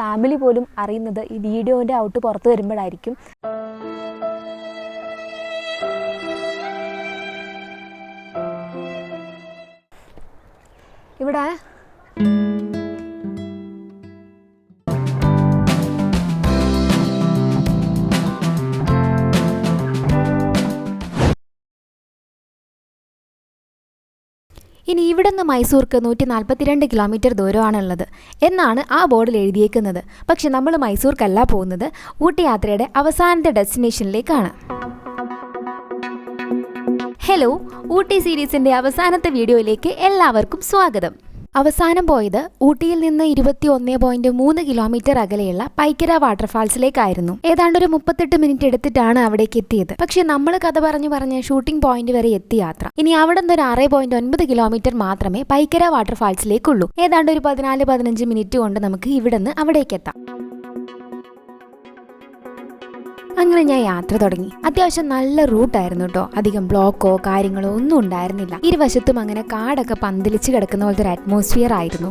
Family പോലും അറിയുന്നത് ഈ വീഡിയോന്റെ ഔട്ട് പുറത്ത് വരുമ്പോഴായിരിക്കും. ഇവിടെ ഇനി ഇവിടുന്ന് മൈസൂർക്ക് നൂറ്റി നാൽപ്പത്തിരണ്ട് കിലോമീറ്റർ ദൂരമാണുള്ളത് എന്നാണ് ആ ബോർഡിൽ എഴുതിയേക്കുന്നത്. പക്ഷെ നമ്മൾ മൈസൂർക്കല്ല പോകുന്നത്. ഊട്ടി യാത്രയുടെ അവസാനത്തെ ഡെസ്റ്റിനേഷനിലേക്കാണ്. ഹലോ ഊട്ടി സീരീസിന്റെ അവസാനത്തെ വീഡിയോയിലേക്ക് എല്ലാവർക്കും സ്വാഗതം. അവസാനം പോയത് ഊട്ടിയിൽ നിന്ന് ഇരുപത്തി ഒന്ന് പോയിന്റ് മൂന്ന് കിലോമീറ്റർ അകലെയുള്ള പൈക്കര വാട്ടർഫാൾസിലേക്കായിരുന്നു ഏതാണ്ട് ഒരു മുപ്പത്തെട്ട് മിനിറ്റ് എടുത്തിട്ടാണ് അവിടേക്ക് എത്തിയത്. പക്ഷേ നമ്മൾ കഥ പറഞ്ഞു പറഞ്ഞ് ഷൂട്ടിംഗ് പോയിന്റ് വരെ എത്തി യാത്ര. ഇനി അവിടെ നിന്ന് ഒരു ആറ് പോയിന്റ് ഒൻപത് കിലോമീറ്റർ മാത്രമേ പൈക്കര വാട്ടർഫാൾസിലേക്കുള്ളൂ ഏതാണ്ട് ഒരു പതിനാല് പതിനഞ്ച് മിനിറ്റ് കൊണ്ട് നമുക്ക് ഇവിടെ നിന്ന് അവിടേക്ക് എത്താം. അങ്ങനെ ഞാൻ യാത്ര തുടങ്ങി. അത്യാവശ്യം നല്ല റൂട്ടായിരുന്നു കേട്ടോ അധികം ബ്ലോക്കോ കാര്യങ്ങളോ ഒന്നും ഉണ്ടായിരുന്നില്ല. ഇരുവശത്തും അങ്ങനെ കാടൊക്കെ പന്തലിച്ച് കിടക്കുന്ന പോലത്തെ ഒരു അറ്റ്മോസ്ഫിയർ ആയിരുന്നു.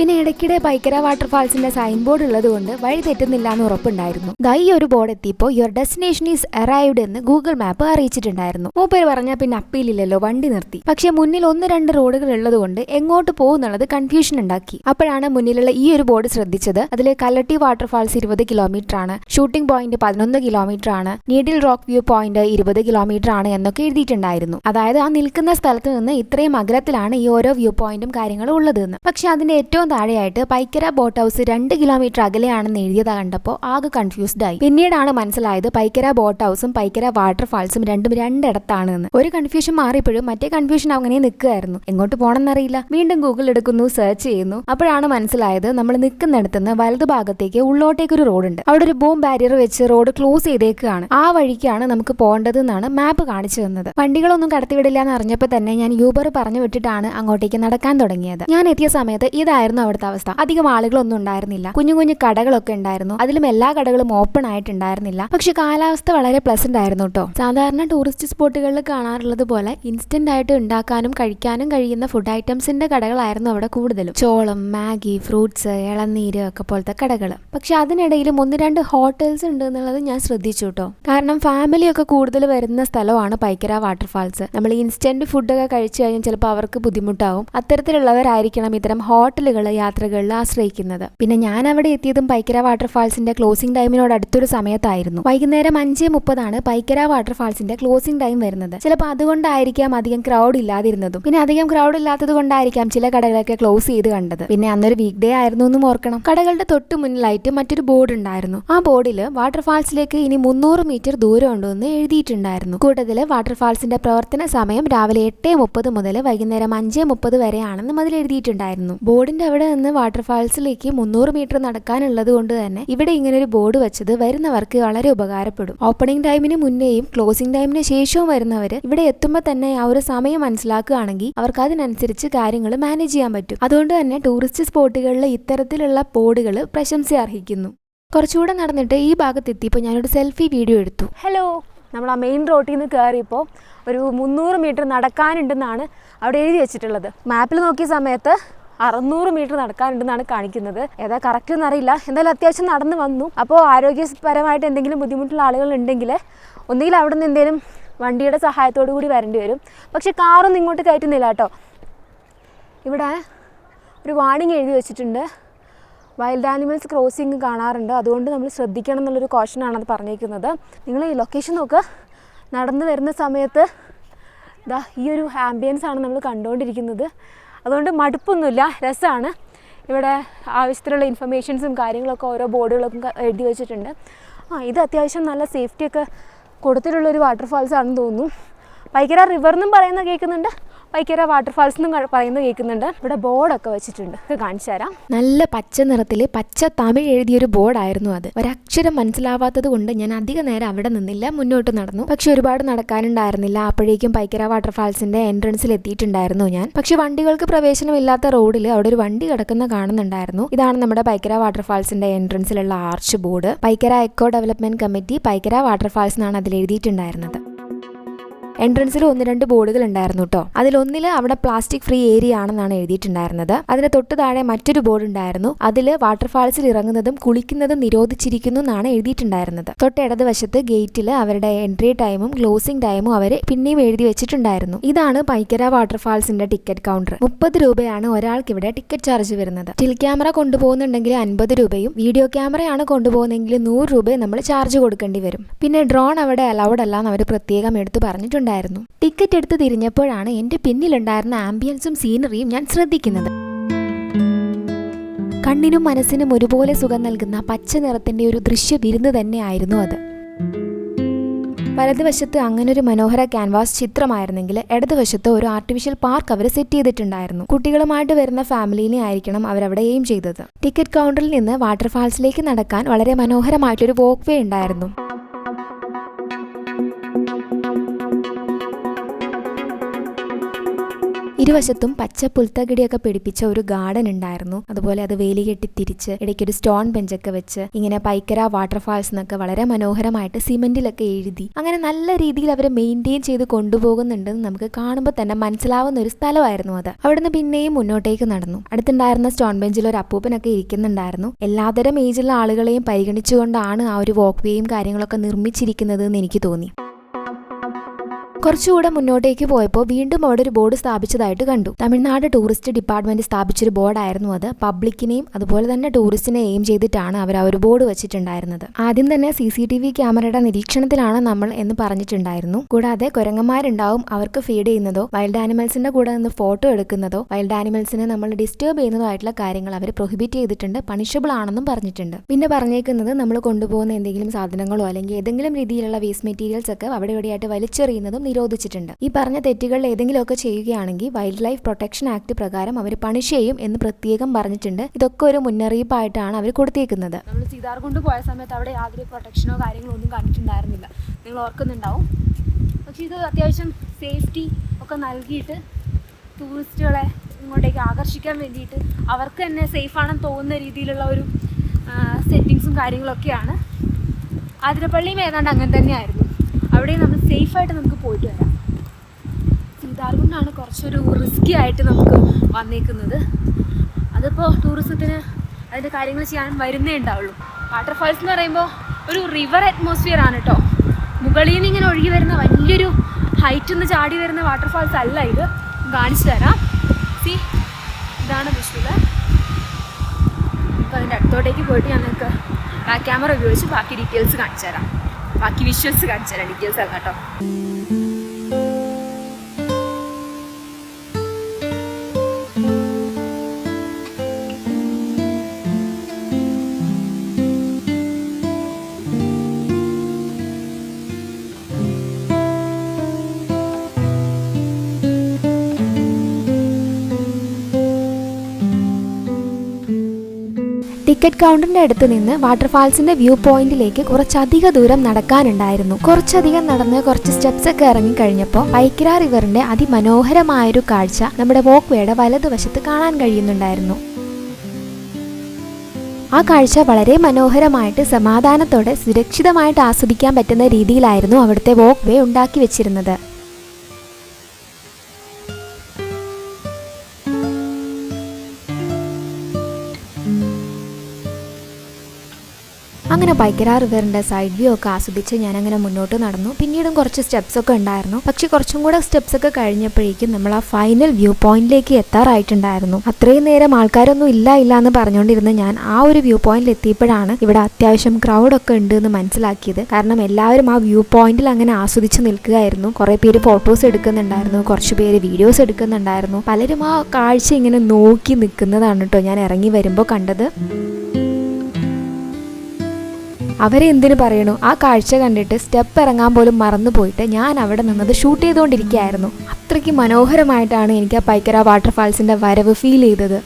പിന്നെ ഇടയ്ക്കിടെ പൈക്കര വാട്ടർഫാൾസിന്റെ സൈൻ ബോർഡ് ഉള്ളത് കൊണ്ട് വഴി തെറ്റുന്നില്ല എന്ന് ഉറപ്പുണ്ടായിരുന്നു. ദൈ ഒരു ബോർഡ് എത്തിയപ്പോൾ യുവർ ഡെസ്റ്റിനേഷൻ ഈസ് അറൈവ്ഡ് എന്ന് ഗൂഗിൾ മാപ്പ് അറിയിച്ചിട്ടുണ്ടായിരുന്നു. മൂപ്പര് പറഞ്ഞാൽ പിന്നെ അപ്പീലില്ലല്ലോ വണ്ടി നിർത്തി. പക്ഷെ മുന്നിൽ ഒന്ന് രണ്ട് റോഡുകൾ ഉള്ളത് കൊണ്ട് എങ്ങോട്ട് പോകുന്നുള്ളത് കൺഫ്യൂഷൻ ഉണ്ടാക്കി. അപ്പോഴാണ് മുന്നിലുള്ള ഈ ഒരു ബോർഡ് ശ്രദ്ധിച്ചത്. അതിൽ കല്ലട്ടി വാട്ടർഫാൾസ് ഇരുപത് കിലോമീറ്റർ ആണ് ഷൂട്ടിംഗ് പോയിന്റ് പതിനൊന്ന് കിലോമീറ്റർ ആണ് നീഡിൽ റോക്ക് വ്യൂ പോയിന്റ് ഇരുപത് കിലോമീറ്റർ ആണ് എന്നൊക്കെ എഴുതിയിട്ടുണ്ടായിരുന്നു. അതായത് ആ നിൽക്കുന്ന സ്ഥലത്ത് നിന്ന് ഇത്രയും അകലത്തിലാണ് ഈ ഓരോ വ്യൂ പോയിന്റും കാര്യങ്ങളും ഉള്ളത് എന്ന് പക്ഷെ അതിന്റെ ഏറ്റവും താഴെയായിട്ട് പൈക്കര ബോട്ട് ഹൗസ് രണ്ട് കിലോമീറ്റർ അകലെയാണെന്ന് എഴുതിയത് കണ്ടപ്പോൾ ആകെ കൺഫ്യൂസ്ഡ് ആയി. പിന്നീടാണ് മനസ്സിലായത് പൈക്കര ബോട്ട് ഹൗസും പൈക്കര വാട്ടർഫാൾസും രണ്ടും രണ്ടിടത്താണ് എന്ന് ഒരു കൺഫ്യൂഷൻ മാറിയപ്പോഴും മറ്റേ കൺഫ്യൂഷൻ അങ്ങനെ നിൽക്കുകയായിരുന്നു. എങ്ങോട്ട് പോകണമെന്നറിയില്ല വീണ്ടും ഗൂഗിൾ എടുക്കുന്നു സെർച്ച് ചെയ്യുന്നു. അപ്പോഴാണ് മനസ്സിലായത് നമ്മൾ നിൽക്കുന്നിടത്തുനിന്ന് വലതു ഭാഗത്തേക്ക് ഉള്ളോട്ടേക്ക് ഒരു റോഡ് ഉണ്ട് അവിടെ ഒരു ബോം ബാരിയർ വെച്ച് റോഡ് ക്ലോസ് ചെയ്തേക്കുകയാണ്. ആ വഴിക്കാണ് നമുക്ക് പോകേണ്ടതെന്നാണ് മാപ്പ് കാണിച്ചു തന്നത്. വണ്ടികളൊന്നും കടത്തിവിടില്ല എന്ന് അറിഞ്ഞപ്പോൾ തന്നെ ഞാൻ യൂബർ പറഞ്ഞു വിട്ടിട്ടാണ് അങ്ങോട്ടേക്ക് നടക്കാൻ തുടങ്ങിയത്. ഞാൻ എത്തിയ സമയത്ത് ഇതായിരുന്നു അവിടുത്തെ അവസ്ഥ. അധികം ആളുകളൊന്നും ഉണ്ടായിരുന്നില്ല. കുഞ്ഞു കുഞ്ഞു കടകളൊക്കെ ഉണ്ടായിരുന്നു. അതിലും എല്ലാ കടകളും ഓപ്പൺ ആയിട്ടുണ്ടായിരുന്നില്ല. പക്ഷെ കാലാവസ്ഥ വളരെ പ്ലസന്റ് ആയിരുന്നു കേട്ടോ സാധാരണ ടൂറിസ്റ്റ് സ്പോട്ടുകളിൽ കാണാറുള്ളത് പോലെ ഇൻസ്റ്റന്റ് ആയിട്ട് ഉണ്ടാക്കാനും കഴിക്കാനും കഴിയുന്ന ഫുഡ് ഐറ്റംസിന്റെ കടകളായിരുന്നു അവിടെ കൂടുതലും. ചോളം മാഗി ഫ്രൂട്ട്സ് ഇളനീര് ഒക്കെ പോലത്തെ കടകൾ പക്ഷെ അതിനിടയിൽ ഒന്ന് രണ്ട് ഹോട്ടൽസ് ഉണ്ട് എന്നുള്ളത് ഞാൻ ശ്രദ്ധിച്ചു കേട്ടോ കാരണം ഫാമിലി ഒക്കെ കൂടുതൽ വരുന്ന സ്ഥലമാണ് പൈക്കര വാട്ടർഫാൾസ് നമ്മൾ ഇൻസ്റ്റന്റ് ഫുഡ് ഒക്കെ കഴിച്ചു കഴിഞ്ഞാൽ ചിലപ്പോൾ അവർക്ക് ബുദ്ധിമുട്ടാവും. അത്തരത്തിലുള്ളവരായിരിക്കണം ഇത്തരം ഹോട്ടലുകൾ യാത്രകളിൽ ആശ്രയിക്കുന്നത്. പിന്നെ ഞാൻ അവിടെ എത്തിയതും പൈക്കര വാട്ടർഫാൾസിന്റെ ക്ലോസിംഗ് ടൈമിനോട് അടുത്തൊരു സമയത്തായിരുന്നു. വൈകുന്നേരം അഞ്ച് മുപ്പതാണ് പൈക്കര വാട്ടർഫാൾസിന്റെ ക്ലോസിംഗ് ടൈം വരുന്നത്. ചിലപ്പോൾ അതുകൊണ്ടായിരിക്കാം അധികം ക്രൗഡ് ഇല്ലാതിരുന്നതും. പിന്നെ അധികം ക്രൗഡ് ഇല്ലാത്തത് കൊണ്ടായിരിക്കാം ചില കടകളൊക്കെ ക്ലോസ് ചെയ്ത് കണ്ടത്. പിന്നെ അന്നൊരു വീക്ക് ഡേ ആയിരുന്നു എന്നും ഓർക്കണം. കടകളുടെ തൊട്ട് മുന്നിലായിട്ട് മറ്റൊരു ബോർഡ് ഉണ്ടായിരുന്നു. ആ ബോർഡിൽ വാട്ടർഫാൾസിലേക്ക് ഇനി മുന്നൂറ് മീറ്റർ ദൂരം ഉണ്ടെന്ന് എഴുതിയിട്ടുണ്ടായിരുന്നു. കൂട്ടത്തിൽ വാട്ടർഫാൾസിന്റെ പ്രവർത്തന സമയം രാവിലെ എട്ട് മുപ്പത് മുതൽ വൈകുന്നേരം അഞ്ച് മുപ്പത് വരെയാണെന്നും അതിൽ എഴുതിയിട്ടുണ്ടായിരുന്നു. ബോർഡിന്റെ അവിടെ നിന്ന് വാട്ടർഫാൾസിലേക്ക് മുന്നൂറ് മീറ്റർ നടക്കാനുള്ളത് കൊണ്ട് തന്നെ ഇവിടെ ഇങ്ങനെ ഒരു ബോർഡ് വെച്ചത് വരുന്നവർക്ക് വളരെ ഉപകാരപ്പെടും. ഓപ്പണിംഗ് ടൈമിന് മുന്നേയും ക്ലോസിംഗ് ടൈമിന് ശേഷവും വരുന്നവർ ഇവിടെ എത്തുമ്പോൾ തന്നെ ആ ഒരു സമയം മനസ്സിലാക്കുകയാണെങ്കിൽ അവർക്ക് അതിനനുസരിച്ച് കാര്യങ്ങൾ മാനേജ് ചെയ്യാൻ പറ്റും. അതുകൊണ്ട് തന്നെ ടൂറിസ്റ്റ് സ്പോട്ടുകളിൽ ഇത്തരത്തിലുള്ള ബോർഡുകൾ പ്രശംസ അർഹിക്കുന്നു. കുറച്ചുകൂടെ നടന്നിട്ട് ഈ ഭാഗത്ത് എത്തിയപ്പോൾ ഞാനൊരു സെൽഫി വീഡിയോ എടുത്തു. ഹലോ നമ്മൾ ആ മെയിൻ റോട്ടിൽ നിന്ന് കയറിയപ്പോൾ ഒരു മുന്നൂറ് മീറ്റർ നടക്കാനുണ്ടെന്നാണ് അവിടെ എഴുതി വെച്ചിട്ടുള്ളത്. മാപ്പിൽ നോക്കിയ സമയത്ത് അറുന്നൂറ് മീറ്റർ നടക്കാനുണ്ടെന്നാണ് കാണിക്കുന്നത്. ഏതാ കറക്റ്റ് എന്നറിയില്ല. എന്തായാലും അത്യാവശ്യം നടന്നു വന്നു. അപ്പോൾ ആരോഗ്യപരമായിട്ട് എന്തെങ്കിലും ബുദ്ധിമുട്ടുള്ള ആളുകൾ ഉണ്ടെങ്കിൽ ഒന്നുകിൽ അവിടെ നിന്ന് എന്തെങ്കിലും വണ്ടിയുടെ സഹായത്തോടു കൂടി വരേണ്ടി വരും. പക്ഷേ കാറൊന്നും ഇങ്ങോട്ട് കയറ്റുന്നില്ല കേട്ടോ. ഇവിടെ ഒരു വാണിംഗ് എഴുതി വെച്ചിട്ടുണ്ട്. വൈൽഡ് ആനിമൽസ് ക്രോസിങ് കാണാറുണ്ട്. അതുകൊണ്ട് നമ്മൾ ശ്രദ്ധിക്കണം എന്നുള്ളൊരു കോഷനാണ് അത് പറഞ്ഞേക്കുന്നത് നിങ്ങൾ ഈ ലൊക്കേഷൻ നോക്ക്. നടന്നു വരുന്ന സമയത്ത് ദാ ഈ ഒരു ആംബിയൻസ് ആണ് നമ്മൾ കണ്ടുകൊണ്ടിരിക്കുന്നത്. അതുകൊണ്ട് മടുപ്പൊന്നുമില്ല. രസമാണ് ഇവിടെ ആവശ്യത്തിലുള്ള ഇൻഫർമേഷൻസും കാര്യങ്ങളൊക്കെ ഓരോ ബോർഡുകളൊക്കെ എഴുതി വെച്ചിട്ടുണ്ട്. ആ ഇത് അത്യാവശ്യം നല്ല സേഫ്റ്റിയൊക്കെ കൊടുത്തിട്ടുള്ളൊരു വാട്ടർഫാൾസ് ആണെന്ന് തോന്നുന്നു. പൈക്കര റിവർ എന്നും പറയുന്ന കേൾക്കുന്നുണ്ട്. പൈക്കര വാട്ടർഫാൾസ് എന്ന് പറയുന്നത് കേൾക്കുന്നുണ്ട്. ഇവിടെ ബോർഡൊക്കെ വെച്ചിട്ടുണ്ട്. ഇത് കാണിച്ചു തരാം. നല്ല പച്ച നിറത്തിൽ പച്ച തമിഴ് എഴുതിയൊരു ബോർഡായിരുന്നു അത്. ഒരക്ഷരം മനസ്സിലാവാത്തത് കൊണ്ട് ഞാൻ അധിക നേരം അവിടെ നിന്നില്ല മുന്നോട്ട് നടന്നു. പക്ഷെ ഒരുപാട് നടക്കാനുണ്ടായിരുന്നില്ല. അപ്പോഴേക്കും പൈക്കര വാട്ടർഫാൾസിന്റെ എൻട്രൻസിൽ എത്തിയിട്ടുണ്ടായിരുന്നു ഞാൻ. പക്ഷെ വണ്ടികൾക്ക് പ്രവേശനമില്ലാത്ത റോഡിൽ അവിടെ ഒരു വണ്ടി കിടക്കുന്ന കാണുന്നുണ്ടായിരുന്നു. ഇതാണ് നമ്മുടെ പൈക്കര വാട്ടർഫാൾസിന്റെ എൻട്രൻസിലുള്ള arch board Pykara eco development committee Pykara waterfalls എന്നാണ് അതിൽ എഴുതിയിട്ടുണ്ടായിരുന്നത്. എൻട്രൻസിൽ ഒന്ന് രണ്ട് ബോർഡുകൾ ഉണ്ടായിരുന്നു കേട്ടോ അതിലൊന്നിൽ അവിടെ പ്ലാസ്റ്റിക് ഫ്രീ ഏരിയ ആണെന്നാണ് എഴുതിയിട്ടുണ്ടായിരുന്നത്. അതിന് തൊട്ട് താഴെ മറ്റൊരു ബോർഡ് ഉണ്ടായിരുന്നു. അതിൽ വാട്ടർഫാൾസിൽ ഇറങ്ങുന്നതും കുളിക്കുന്നതും നിരോധിച്ചിരിക്കുന്നു എന്നാണ് എഴുതിയിട്ടുണ്ടായിരുന്നത്. തൊട്ട് ഇടതുവശത്ത് ഗേറ്റിൽ അവരുടെ എൻട്രി ടൈമും ക്ലോസിംഗ് ടൈമും അവർ പിന്നെയും എഴുതി വെച്ചിട്ടുണ്ടായിരുന്നു. ഇതാണ് പൈക്കര വാട്ടർഫാൾസിന്റെ ടിക്കറ്റ് കൗണ്ടർ. മുപ്പത് രൂപയാണ് ഒരാൾക്ക് ഇവിടെ ടിക്കറ്റ് ചാർജ് വരുന്നത്. സ്റ്റിൽ ക്യാമറ കൊണ്ടുപോകുന്നുണ്ടെങ്കിൽ അൻപത് രൂപയും വീഡിയോ ക്യാമറയാണ് കൊണ്ടുപോകുന്നതെങ്കിൽ നൂറ് രൂപയും നമ്മൾ ചാർജ് കൊടുക്കേണ്ടി വരും. പിന്നെ ഡ്രോൺ അവിടെ അലൗഡ് അല്ല എന്ന് അവർ പ്രത്യേകം എടുത്തു പറഞ്ഞിട്ടുണ്ടായിരുന്നു ടിക്കറ്റ് എടുത്ത് തിരിഞ്ഞപ്പോഴാണ് എന്റെ പിന്നിലുണ്ടായിരുന്ന ആംബിയൻസും സീനറിയും ഞാൻ ശ്രദ്ധിക്കുന്നത്. കണ്ണിനും മനസ്സിനും ഒരുപോലെ സുഖം നൽകുന്ന പച്ച നിറത്തിന്റെ ഒരു ദൃശ്യ വിരുന്ന് തന്നെയായിരുന്നു അത്. വലതുവശത്ത് അങ്ങനൊരു മനോഹര ക്യാൻവാസ് ചിത്രമായിരുന്നെങ്കിൽ ഇടതുവശത്ത് ഒരു ആർട്ടിഫിഷ്യൽ പാർക്ക് അവർ സെറ്റ് ചെയ്തിട്ടുണ്ടായിരുന്നു. കുട്ടികളുമായിട്ട് വരുന്ന ഫാമിലിനെ ആയിരിക്കണം അവരവിടെ എയിം ചെയ്തത്. ടിക്കറ്റ് കൗണ്ടറിൽ നിന്ന് വാട്ടർഫാൾസിലേക്ക് നടക്കാൻ വളരെ മനോഹരമായിട്ടൊരു വോക്ക് വേ ഉണ്ടായിരുന്നു. ഇരുവശത്തും പച്ച പുൽത്തകിടിയൊക്കെ പിടിപ്പിച്ച ഒരു ഗാർഡൻ ഉണ്ടായിരുന്നു. അതുപോലെ അത് വേലി കെട്ടി തിരിച്ച് ഇടയ്ക്ക് ഒരു സ്റ്റോൺ ബെഞ്ചൊക്കെ വെച്ച് ഇങ്ങനെ പൈക്കര വാട്ടർഫാൾസ് എന്നൊക്കെ വളരെ മനോഹരമായിട്ട് സിമെന്റിലൊക്കെ എഴുതി അങ്ങനെ നല്ല രീതിയിൽ അവർ മെയിന്റെയിൻ ചെയ്ത് കൊണ്ടുപോകുന്നുണ്ടെന്ന് നമുക്ക് കാണുമ്പോൾ തന്നെ മനസ്സിലാവുന്ന ഒരു സ്ഥലമായിരുന്നു അത്. അവിടുന്ന് പിന്നെയും മുന്നോട്ടേക്ക് നടന്നു. അടുത്തുണ്ടായിരുന്ന സ്റ്റോൺ ബെഞ്ചിൽ ഒരു അപ്പൂപ്പനൊക്കെ ഇരിക്കുന്നുണ്ടായിരുന്നു. എല്ലാതരം ഏജിലുള്ള ആളുകളെയും പരിഗണിച്ചുകൊണ്ടാണ് ആ ഒരു വോക്ക് വേയും കാര്യങ്ങളൊക്കെ നിർമ്മിച്ചിരിക്കുന്നത് എന്ന് എനിക്ക് തോന്നി. കുറച്ചുകൂടെ മുന്നോട്ടേക്ക് പോയപ്പോൾ വീണ്ടും അവിടെ ഒരു ബോർഡ് സ്ഥാപിച്ചതായിട്ട് കണ്ടു. തമിഴ്നാട് ടൂറിസ്റ്റ് ഡിപ്പാർട്ട്മെന്റ് സ്ഥാപിച്ചൊരു ബോർഡായിരുന്നു അത്. പബ്ലിക്കിനെയും അതുപോലെ തന്നെ ടൂറിസ്റ്റിനെ എയിം ചെയ്തിട്ടാണ് അവർ ആ ഒരു ബോർഡ് വെച്ചിട്ടുണ്ടായിരുന്നത്. ആദ്യം തന്നെ സി സി ടി വി ക്യാമറയുടെ നിരീക്ഷണത്തിലാണ് നമ്മൾ എന്ന് പറഞ്ഞിട്ടുണ്ടായിരുന്നു. കൂടാതെ കുരങ്ങന്മാരുണ്ടാവും അവർക്ക് ഫീഡ് ചെയ്യുന്നതോ വൈൽഡ് ആനിമൽസിന്റെ കൂടെ നിന്ന് ഫോട്ടോ എടുക്കുന്നതോ വൈൽഡ് ആനിമൽസിനെ നമ്മൾ ഡിസ്റ്റർബ് ചെയ്യുന്നതോ ആയിട്ടുള്ള കാര്യങ്ങൾ അവർ പ്രൊഹിബിറ്റ് ചെയ്തിട്ടുണ്ട് പണിഷബിൾ ആണെന്നും പറഞ്ഞിട്ടുണ്ട്. പിന്നെ പറഞ്ഞേക്കുന്നത് നമ്മൾ കൊണ്ടുപോകുന്ന എന്തെങ്കിലും സാധനങ്ങളോ അല്ലെങ്കിൽ ഏതെങ്കിലും രീതിയിലുള്ള വേസ്റ്റ് മെറ്റീരിയൽസ് ഒക്കെ അവിടെ ഇവിടെയായിട്ട് വലിച്ചെറിയുന്നതും നിരോധിച്ചിട്ടുണ്ട്. ഈ പറഞ്ഞ തെറ്റുകൾ ഏതെങ്കിലുമൊക്കെ ചെയ്യുകയാണെങ്കിൽ വൈൽഡ് ലൈഫ് പ്രൊട്ടക്ഷൻ ആക്ട് പ്രകാരം അവർ പണിഷ് ചെയ്യും എന്ന് പ്രത്യേകം പറഞ്ഞിട്ടുണ്ട്. ഇതൊക്കെ ഒരു മുന്നറിയിപ്പായിട്ടാണ് അവർ കൊടുത്തേക്കുന്നത്. നമ്മൾ സീതാർ കൊണ്ട് പോയ സമയത്ത് അവിടെ യാതൊരു പ്രൊട്ടക്ഷനോ കാര്യങ്ങളോ ഒന്നും കണ്ടിട്ടുണ്ടായിരുന്നില്ല. നിങ്ങൾ ഓർക്കുന്നുണ്ടാവും. പക്ഷേ ഇത് അത്യാവശ്യം സേഫ്റ്റി ഒക്കെ നൽകിയിട്ട് ടൂറിസ്റ്റുകളെ ഇങ്ങോട്ടേക്ക് ആകർഷിക്കാൻ വേണ്ടിയിട്ട് അവർക്ക് തന്നെ സേഫാണെന്ന് തോന്നുന്ന രീതിയിലുള്ള ഒരു സെറ്റിങ്സും കാര്യങ്ങളൊക്കെയാണ്. ആതിരപ്പള്ളിയും ഏതാണ്ട് അങ്ങനെ തന്നെയായിരുന്നു. അവിടെ നമ്മൾ സേഫായിട്ട് നമുക്ക് പോയിട്ട് വരാം. സീതാർകുണ്ടാണ് കുറച്ചൊരു റിസ്കി ആയിട്ട് നമുക്ക് വന്നേക്കുന്നത്. അതിപ്പോൾ ടൂറിസത്തിന് അതിന്റെ കാര്യങ്ങൾ ചെയ്യാൻ വരുന്നേ ഉണ്ടാവുള്ളൂ. വാട്ടർഫാൾസ് എന്ന് പറയുമ്പോൾ ഒരു റിവർ അറ്റ്മോസ്ഫിയർ ആണ് കേട്ടോ മുകളിൽ നിന്ന് ഇങ്ങനെ ഒഴുകി വരുന്ന വലിയൊരു ഹൈറ്റിൽ നിന്ന് ചാടി വരുന്ന വാട്ടർഫാൾസ് അല്ല ഇത്. കാണിച്ചു തരാം. സി ഇതാണ് വിഷുവിൽ അപ്പോൾ അതിന്റെ അടുത്തോട്ടേക്ക് പോയിട്ട് ഞാൻ നിങ്ങൾക്ക് ക്യാമറ ഉപയോഗിച്ച് ബാക്കി ഡീറ്റെയിൽസ് കാണിച്ചു തരാം. ബാക്കി വിഷ്വൽസ് കാണിച്ചു തരാം ഡീറ്റെയിൽസ് അല്ല കേട്ടോ. ടിക്കറ്റ് കൗണ്ടറിന്റെ അടുത്ത് നിന്ന് വാട്ടർഫാൾസിന്റെ വ്യൂ പോയിന്റിലേക്ക് കുറച്ചധിക ദൂരം നടക്കാനുണ്ടായിരുന്നു. കുറച്ചധികം നടന്ന് കുറച്ച് സ്റ്റെപ്സ് ഒക്കെ ഇറങ്ങി കഴിഞ്ഞപ്പോൾ പൈക്കിര റിവറിന്റെ അതിമനോഹരമായൊരു കാഴ്ച നമ്മുടെ വോക്ക് വേയുടെ വലതുവശത്ത് കാണാൻ കഴിയുന്നുണ്ടായിരുന്നു. ആ കാഴ്ച വളരെ മനോഹരമായിട്ട് സമാധാനത്തോടെ സുരക്ഷിതമായിട്ട് ആസ്വദിക്കാൻ പറ്റുന്ന രീതിയിലായിരുന്നു അവിടുത്തെ വോക്ക് വേ ഉണ്ടാക്കി വെച്ചിരുന്നത്. അങ്ങനെ പൈക്കര റിവറിന്റെ സൈഡ് വ്യൂ ഒക്കെ ആസ്വദിച്ച് ഞാൻ അങ്ങനെ മുന്നോട്ട് നടന്നു. പിന്നീടും കുറച്ച് സ്റ്റെപ്സ് ഒക്കെ ഉണ്ടായിരുന്നു. പക്ഷെ കുറച്ചും കൂടെ സ്റ്റെപ്സ് ഒക്കെ കഴിഞ്ഞപ്പോഴേക്കും നമ്മൾ ആ ഫൈനൽ വ്യൂ പോയിന്റിലേക്ക് എത്താറായിട്ടുണ്ടായിരുന്നു. അത്രയും നേരം ആൾക്കാരൊന്നും ഇല്ല ഇല്ല എന്ന് പറഞ്ഞുകൊണ്ടിരുന്ന ഞാൻ ആ ഒരു വ്യൂ പോയിന്റിൽ എത്തിയപ്പോഴാണ് ഇവിടെ അത്യാവശ്യം ക്രൗഡ് ഒക്കെ ഉണ്ട് എന്ന് മനസ്സിലാക്കിയത്. കാരണം എല്ലാവരും ആ വ്യൂ പോയിന്റിൽ അങ്ങനെ ആസ്വദിച്ച് നിൽക്കുകയായിരുന്നു. കുറെ പേര് ഫോട്ടോസ് എടുക്കുന്നുണ്ടായിരുന്നു കുറച്ച് പേര് വീഡിയോസ് എടുക്കുന്നുണ്ടായിരുന്നു. പലരും ആ കാഴ്ച ഇങ്ങനെ നോക്കി നിൽക്കുന്നതാണ് കേട്ടോ ഞാൻ ഇറങ്ങി വരുമ്പോൾ കണ്ടത്. അവരെ എന്തിനു പറയണു? ആ കാഴ്ച കണ്ടിട്ട് സ്റ്റെപ്പ് ഇറങ്ങാൻ പോലും മറന്നു പോയിട്ട് ഞാൻ അവിടെ നിന്നത് ഷൂട്ട് ചെയ്തുകൊണ്ടിരിക്കുകയായിരുന്നു. അത്രയ്ക്ക് മനോഹരമായിട്ടാണ് എനിക്ക് ആ പൈക്കര വാട്ടർഫാൾസിന്റെ വരവ് ഫീൽ ചെയ്തത്.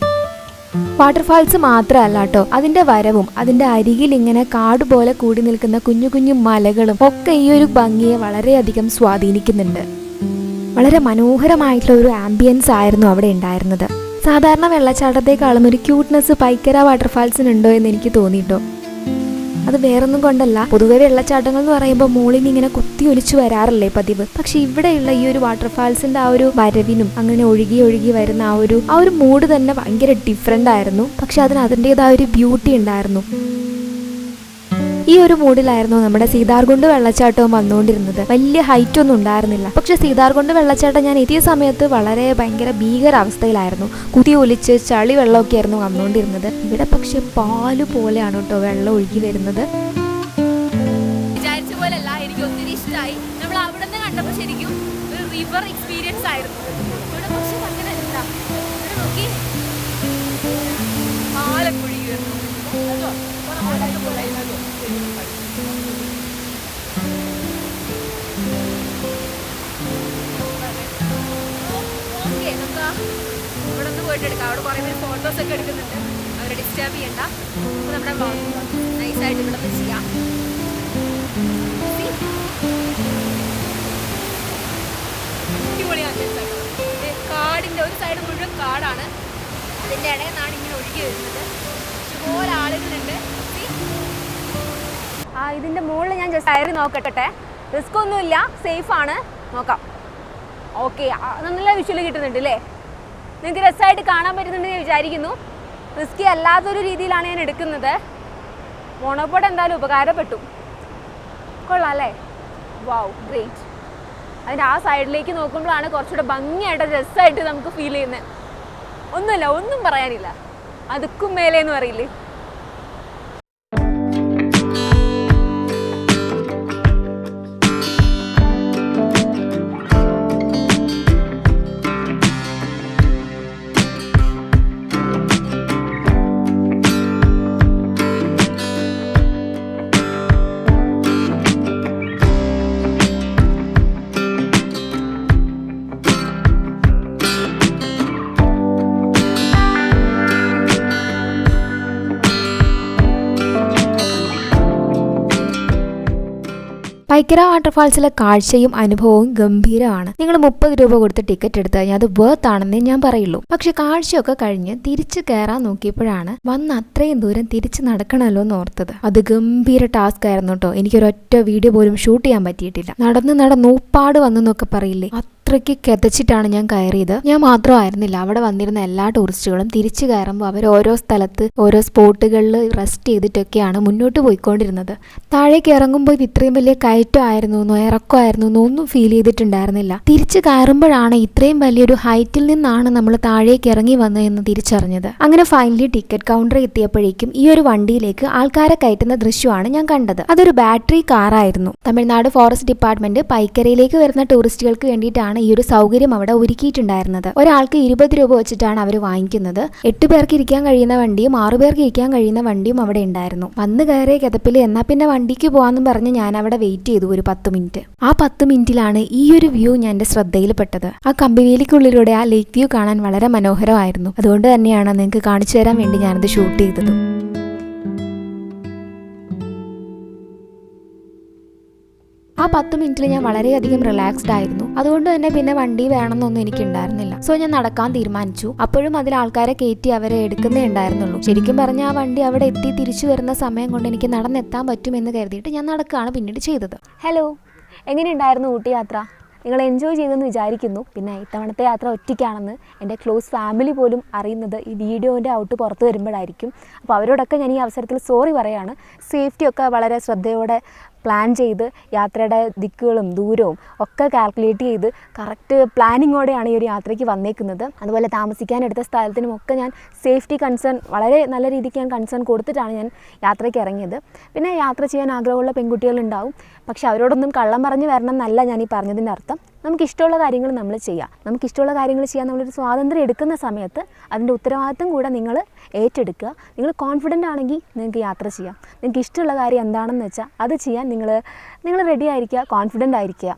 വാട്ടർഫാൾസ് മാത്രമല്ല കേട്ടോ അതിന്റെ വരവും അതിന്റെ അരികിൽ ഇങ്ങനെ കാട് പോലെ കൂടി നിൽക്കുന്ന കുഞ്ഞു കുഞ്ഞു മലകളും ഒക്കെ ഈ ഒരു ഭംഗിയെ വളരെയധികം സ്വാധീനിക്കുന്നുണ്ട്. വളരെ മനോഹരമായിട്ടുള്ള ഒരു ആംബിയൻസ് ആയിരുന്നു അവിടെ ഉണ്ടായിരുന്നത്. സാധാരണ വെള്ളച്ചാട്ടത്തെക്കാളും ഒരു ക്യൂട്ട്നെസ് പൈക്കര വാട്ടർഫാൾസിനുണ്ടോ എന്ന് എനിക്ക് തോന്നിയിട്ടോ? അത് വേറൊന്നും കൊണ്ടല്ല. പൊതുവെ വെള്ളച്ചാട്ടങ്ങൾ എന്ന് പറയുമ്പോൾ മുകളിൽ ഇങ്ങനെ കുത്തി ഒലിച്ചു വരാറില്ലേ പതിവ്. പക്ഷെ ഇവിടെയുള്ള ഈ ഒരു വാട്ടർഫാൾസിന്റെ ആ ഒരു വരവിനും അങ്ങനെ ഒഴുകി ഒഴുകി വരുന്ന ആ ഒരു ആ ഒരു മൂഡ് തന്നെ ഭയങ്കര ഡിഫറെന്റ് ആയിരുന്നു. പക്ഷെ അതിന് അതിന്റെതായ ഒരു ബ്യൂട്ടി ഉണ്ടായിരുന്നു. ഈ ഒരു മൂഡിലായിരുന്നു നമ്മുടെ സീതാർകുണ്ട് വെള്ളച്ചാട്ടവും വന്നുകൊണ്ടിരുന്നത്. വലിയ ഹൈറ്റ് ഒന്നും ഉണ്ടായിരുന്നില്ല. പക്ഷെ സീതാർകുണ്ട് വെള്ളച്ചാട്ടം ഞാൻ എത്തിയ സമയത്ത് വളരെ ഭയങ്കര ഭീകര അവസ്ഥയിലായിരുന്നു കുതി ഒലിച്ച് ചളി വെള്ളമൊക്കെ ആയിരുന്നു വന്നുകൊണ്ടിരുന്നത്. ഇവിടെ പക്ഷെ പാൽ പോലെയാണ് കേട്ടോ വെള്ളം ഒഴുകി വരുന്നത്. ഇവിടെ നിന്ന് പോയിട്ട് എടുക്കാം അവിടെ കുറേ പേര് ഫോട്ടോസ് ഒക്കെ എടുക്കുന്നുണ്ട്. അവരെ ഡിസ്റ്റർബ് ചെയ്യണ്ട. നമുക്ക് നമ്മുടെ നൈസ് നൈസായിട്ട് ഇവിടെ നിന്ന് ചെയ്യാം. കാടിന്റെ ഒരു സൈഡ് മുഴുവൻ കാടാണ്. അതിന്റെ ഇടയിൽ നിന്നാണ് ഇങ്ങനെ ഒഴുകി വരുന്നത്. ഇതുപോലെ ആളുകളുണ്ട്. ആ ഇതിന്റെ മുകളിൽ ഞാൻ ജസ്റ്റ് കയറി നോക്കട്ടെ. റിസ്ക് ഒന്നുമില്ല. സേഫ് ആണ്. നോക്കാം. ഓക്കെ നല്ല വിഷ്വൽ കിട്ടുന്നുണ്ട് അല്ലേ നിങ്ങൾക്ക് രസമായിട്ട് കാണാൻ പറ്റുന്നുണ്ടെന്ന് ഞാൻ വിചാരിക്കുന്നു. റിസ്കി അല്ലാത്തൊരു രീതിയിലാണ് ഞാൻ എടുക്കുന്നത്. മോണോപോഡ് എന്തായാലും ഉപകാരപ്പെട്ടു. കൊള്ളാം അല്ലേ? വാവ് ഗ്രേറ്റ് അതിന്റെ ആ സൈഡിലേക്ക് നോക്കുമ്പോഴാണ് കുറച്ചുകൂടെ ഭംഗിയായിട്ട് രസമായിട്ട് നമുക്ക് ഫീൽ ചെയ്യുന്നത്. ഒന്നുമില്ല ഒന്നും പറയാനില്ല. അതുക്കും മേലെ എന്ന് പറയില്ലേ പൈക്കര വാട്ടർഫാൾസിലെ കാഴ്ചയും അനുഭവവും ഗംഭീരമാണ്. നിങ്ങൾ മുപ്പത് രൂപ കൊടുത്ത് ടിക്കറ്റ് എടുത്തു കഴിഞ്ഞാൽ അത് വേർത്ത് ആണെന്നേ ഞാൻ പറയുള്ളൂ. പക്ഷെ കാഴ്ചയൊക്കെ കഴിഞ്ഞ് തിരിച്ചു കയറാൻ നോക്കിയപ്പോഴാണ് വന്ന് അത്രയും ദൂരം തിരിച്ചു നടക്കണമല്ലോ എന്ന് ഓർത്തത്. അത് ഗംഭീര ടാസ്ക് ആയിരുന്നു കേട്ടോ. എനിക്കൊരൊറ്റ വീഡിയോ പോലും ഷൂട്ട് ചെയ്യാൻ പറ്റിയിട്ടില്ല. നടന്ന് നടന്ന് ഊപ്പാട് വന്നെന്നൊക്കെ പറയില്ലേ? അത്രയ്ക്ക് കെതച്ചിട്ടാണ് ഞാൻ കയറിയത്. ഞാൻ മാത്രമായിരുന്നില്ല. അവിടെ വന്നിരുന്ന എല്ലാ ടൂറിസ്റ്റുകളും തിരിച്ചു കയറുമ്പോൾ അവർ ഓരോ സ്ഥലത്ത് ഓരോ സ്പോട്ടുകളിൽ റെസ്റ്റ് ചെയ്തിട്ടൊക്കെയാണ് മുന്നോട്ട് പോയിക്കൊണ്ടിരുന്നത്. താഴേക്ക് ഇറങ്ങുമ്പോൾ ഇത് ഇത്രയും വലിയ കയറ്റമായിരുന്നു എന്നോ ഇറക്കമായിരുന്നു എന്നോ ഒന്നും ഫീൽ ചെയ്തിട്ടുണ്ടായിരുന്നില്ല. തിരിച്ചു കയറുമ്പോഴാണ് ഇത്രയും വലിയൊരു ഹൈറ്റിൽ നിന്നാണ് നമ്മൾ താഴേക്ക് ഇറങ്ങി വന്നതെന്ന് തിരിച്ചറിഞ്ഞത്. അങ്ങനെ ഫൈനലി ടിക്കറ്റ് കൗണ്ടർ എത്തിയപ്പോഴേക്കും ഈ ഒരു വണ്ടിയിലേക്ക് ആൾക്കാരെ കയറ്റുന്ന ദൃശ്യമാണ് ഞാൻ കണ്ടത്. അതൊരു ബാറ്ററി കാറായിരുന്നു തമിഴ്നാട് ഫോറസ്റ്റ് ഡിപ്പാർട്ട്മെന്റ് പൈക്കരയിലേക്ക് വരുന്ന ടൂറിസ്റ്റുകൾക്ക് വേണ്ടിയിട്ടാണ് ഈ ഒരു സൗകര്യം അവിടെ ഒരുക്കിയിട്ടുണ്ടായിരുന്നത്. ഒരാൾക്ക് ഇരുപത് രൂപ വെച്ചിട്ടാണ് അവർ വാങ്ങിക്കുന്നത്. എട്ട് പേർക്ക് ഇരിക്കാൻ കഴിയുന്ന വണ്ടിയും ആറു പേർക്ക് ഇരിക്കാൻ കഴിയുന്ന വണ്ടിയും അവിടെ ഉണ്ടായിരുന്നു. വന്ന് കയറിയ കിതപ്പിൽ എന്നാ പിന്നെ വണ്ടിക്ക് പോകാമെന്ന് പറഞ്ഞ് ഞാൻ അവിടെ വെയിറ്റ് ചെയ്തു ഒരു പത്ത് മിനിറ്റ് ആ പത്ത് മിനിറ്റിലാണ് ഈ ഒരു വ്യൂ ഞാൻ എന്റെ ശ്രദ്ധയിൽപ്പെട്ടത്. ആ കമ്പിവേലിക്കുള്ളിലൂടെ ആ ലേക്ക് വ്യൂ കാണാൻ വളരെ മനോഹരമായിരുന്നു. അതുകൊണ്ട് തന്നെയാണ് നിങ്ങൾക്ക് കാണിച്ചു തരാൻ വേണ്ടി ഞാനത് ഷൂട്ട് ചെയ്തത്. ആ പത്ത് മിനിറ്റിൽ ഞാൻ വളരെയധികം റിലാക്സ്ഡ് ആയിരുന്നു. അതുകൊണ്ട് തന്നെ പിന്നെ വണ്ടി വേണമെന്നൊന്നും എനിക്ക് ഉണ്ടായിരുന്നില്ല സോ ഞാൻ നടക്കാൻ തീരുമാനിച്ചു. അപ്പോഴും അതിൽ ആൾക്കാരെ കയറ്റി അവരെ എടുക്കുന്നേ ഉണ്ടായിരുന്നുള്ളൂ. ശരിക്കും പറഞ്ഞ ആ വണ്ടി അവിടെ എത്തി തിരിച്ചു വരുന്ന സമയം കൊണ്ട് എനിക്ക് നടന്നെത്താൻ പറ്റുമെന്ന് കരുതിയിട്ട് ഞാൻ നടക്കുകയാണ് പിന്നീട് ചെയ്തത്. ഹലോ എങ്ങനെയുണ്ടായിരുന്നു ഊട്ടി യാത്ര? നിങ്ങൾ എൻജോയ് ചെയ്തെന്ന് വിചാരിക്കുന്നു. പിന്നെ ഇത്തവണത്തെ യാത്ര ഒറ്റയ്ക്കാണെന്ന് എന്റെ ക്ലോസ് ഫാമിലി പോലും അറിയുന്നത് ഈ വീഡിയോന്റെ ഔട്ട് പുറത്ത് വരുമ്പോഴായിരിക്കും. അപ്പോൾ അവരോടൊക്കെ ഞാൻ ഈ അവസരത്തിൽ സോറി പറയാണ്. സേഫ്റ്റിയൊക്കെ വളരെ ശ്രദ്ധയോടെ പ്ലാൻ ചെയ്ത് യാത്രയുടെ ദിക്കുകളും ദൂരവും ഒക്കെ കാൽക്കുലേറ്റ് ചെയ്ത് കറക്റ്റ് പ്ലാനിങ്ങോടെയാണ് ഈ ഒരു യാത്രയ്ക്ക് വന്നേക്കുന്നത്. അതുപോലെ താമസിക്കാനെടുത്ത സ്ഥലത്തിനും ഒക്കെ ഞാൻ സേഫ്റ്റി കൺസേൺ വളരെ നല്ല രീതിക്ക് ഞാൻ കൺസേൺ കൊടുത്തിട്ടാണ് ഞാൻ യാത്രയ്ക്ക് ഇറങ്ങിയത്. പിന്നെ യാത്ര ചെയ്യാൻ ആഗ്രഹമുള്ള പെൺകുട്ടികളുണ്ടാവും. പക്ഷെ അവരോടൊന്നും കള്ളം പറഞ്ഞ് വരണം എന്നല്ല ഞാൻ ഈ പറഞ്ഞതിന്റെ അർത്ഥം. നമുക്ക് ഇഷ്ടമുള്ള കാര്യങ്ങൾ നമ്മൾ ചെയ്യാം. നമുക്കിഷ്ടമുള്ള കാര്യങ്ങൾ ചെയ്യാൻ നമ്മളൊരു സ്വാതന്ത്ര്യം എടുക്കുന്ന സമയത്ത് അതിന്റെ ഉത്തരവാദിത്തം കൂടെ നിങ്ങൾ ഏറ്റെടുക്കുക. നിങ്ങൾ കോൺഫിഡന്റ് ആണെങ്കിൽ നിങ്ങൾക്ക് യാത്ര ചെയ്യാം. നിങ്ങൾക്ക് ഇഷ്ടമുള്ള കാര്യം എന്താണെന്ന് വെച്ചാൽ അത് ചെയ്യാൻ നിങ്ങൾ നിങ്ങൾ റെഡി ആയിരിക്കുക കോൺഫിഡന്റ് ആയിരിക്കുക.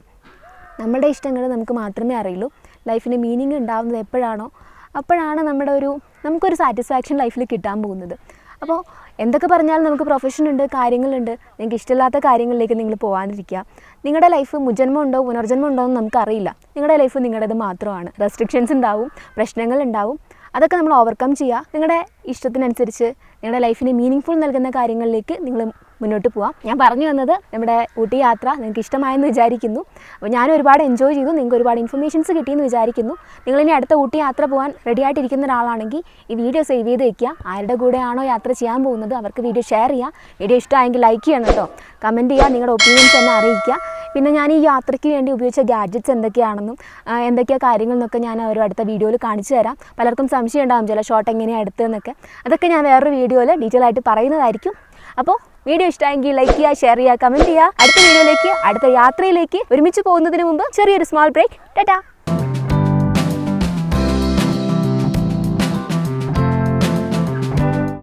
നമ്മുടെ ഇഷ്ടങ്ങൾ നമുക്ക് മാത്രമേ അറിയുള്ളൂ. ലൈഫിന് മീനിങ് ഉണ്ടാകുന്നത് എപ്പോഴാണോ അപ്പോഴാണ് നമ്മുടെ ഒരു നമുക്കൊരു സാറ്റിസ്ഫാക്ഷൻ ലൈഫിൽ കിട്ടാൻ പോകുന്നത്. അപ്പോൾ എന്തൊക്കെ പറഞ്ഞാലും നമുക്ക് പ്രൊഫഷൻ ഉണ്ട് കാര്യങ്ങളുണ്ട്. നിങ്ങൾക്ക് ഇഷ്ടമില്ലാത്ത കാര്യങ്ങളിലേക്ക് നിങ്ങൾ പോകാതിരിക്കുക നിങ്ങളുടെ ലൈഫ് മുജന്മം ഉണ്ടോ പുനർജന്മം ഉണ്ടോ എന്ന് നമുക്കറിയില്ല നിങ്ങളുടെ ലൈഫ് നിങ്ങളുടേത് മാത്രമാണ്. റെസ്ട്രിക്ഷൻസ് ഉണ്ടാവും പ്രശ്നങ്ങൾ ഉണ്ടാവും. അതൊക്കെ നമ്മൾ ഓവർകം ചെയ്യുക. നിങ്ങളുടെ ഇഷ്ടത്തിനനുസരിച്ച് നിങ്ങളുടെ ലൈഫിന് മീനിങ് ഫുൾ നൽകുന്ന കാര്യങ്ങളിലേക്ക് നിങ്ങൾ മുന്നോട്ട് പോവാം. ഞാൻ പറഞ്ഞു വന്നത് നമ്മുടെ ഊട്ടി യാത്ര നിങ്ങൾക്ക് ഇഷ്ടമായെന്ന് വിചാരിക്കുന്നു. അപ്പോൾ ഞാൻ ഒരുപാട് എൻജോയ് ചെയ്തു. നിങ്ങൾക്ക് ഒരുപാട് ഇൻഫർമേഷൻസ് കിട്ടിയെന്ന് വിചാരിക്കുന്നു. നിങ്ങളിനി അടുത്ത ഊട്ടി യാത്ര പോകാൻ റെഡി ആയിട്ടിരിക്കുന്ന ഒരാളാണെങ്കിൽ ഈ വീഡിയോ സേവ് ചെയ്ത് വയ്ക്കുക ആരുടെ കൂടെയാണോ യാത്ര ചെയ്യാൻ പോകുന്നത് അവർക്ക് വീഡിയോ ഷെയർ ചെയ്യുക. വീഡിയോ ഇഷ്ടമായെങ്കിൽ ലൈക്ക് ചെയ്യണം കേട്ടോ. കമന്റ് ചെയ്യുക. നിങ്ങളുടെ ഒപ്പീനിയൻസ് എന്നെ അറിയിക്കുക. പിന്നെ ഞാൻ ഈ യാത്രയ്ക്ക് വേണ്ടി ഉപയോഗിച്ച ഗാഡ്ജറ്റ്സ് എന്തൊക്കെയാണെന്നും എന്തൊക്കെയാണ് കാര്യങ്ങൾ എന്നൊക്കെ ഞാൻ ഒരു അടുത്ത വീഡിയോയിൽ കാണിച്ചു തരാം. പലർക്കും സംശയം ഉണ്ടാകും ചില ഷോട്ട് എങ്ങനെയാണ് എടുത്തതെന്നൊക്കെ. അതൊക്കെ ഞാൻ വേറൊരു വീഡിയോയിൽ ഡീറ്റെയിൽ ആയിട്ട് പറയുന്നതായിരിക്കും. അപ്പോൾ വീഡിയോ ഇഷ്ടമായെങ്കിൽ ലൈക്ക് ചെയ്യുക ഷെയർ ചെയ്യുക കമന്റ് ചെയ്യുക. അടുത്ത വീഡിയോയിലേക്ക് അടുത്ത യാത്രയിലേക്ക് ഒരുമിച്ച് പോകുന്നതിന് മുമ്പ് ചെറിയൊരു സ്മോൾ ബ്രേക്ക് ടാറ്റാ.